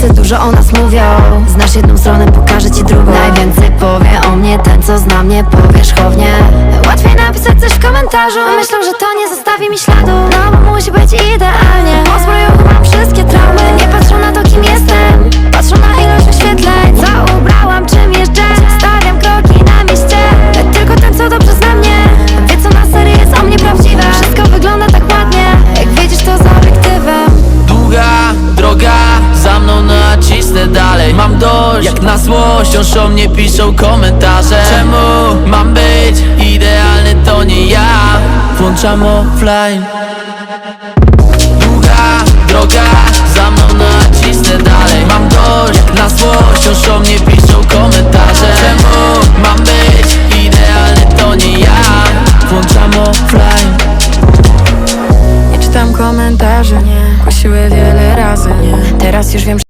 Tacy dużo o nas mówią. Znasz jedną stronę, pokażę ci drugą. Najwięcej powie o mnie ten, co zna mnie powierzchownie Łatwiej napisać coś w komentarzu. Myślą, że to nie zostawi mi śladu złość, wciąż o mnie piszą komentarze. Czemu mam być idealny, to nie ja. Włączam offline. Długa droga, za mną nacisnę dalej. Mam dość, na złość, wciąż o mnie piszą komentarze. Czemu mam być idealny, to nie ja. Włączam offline. Nie czytam komentarzy, nie. Kusiły wiele razy, nie. Teraz już wiem, że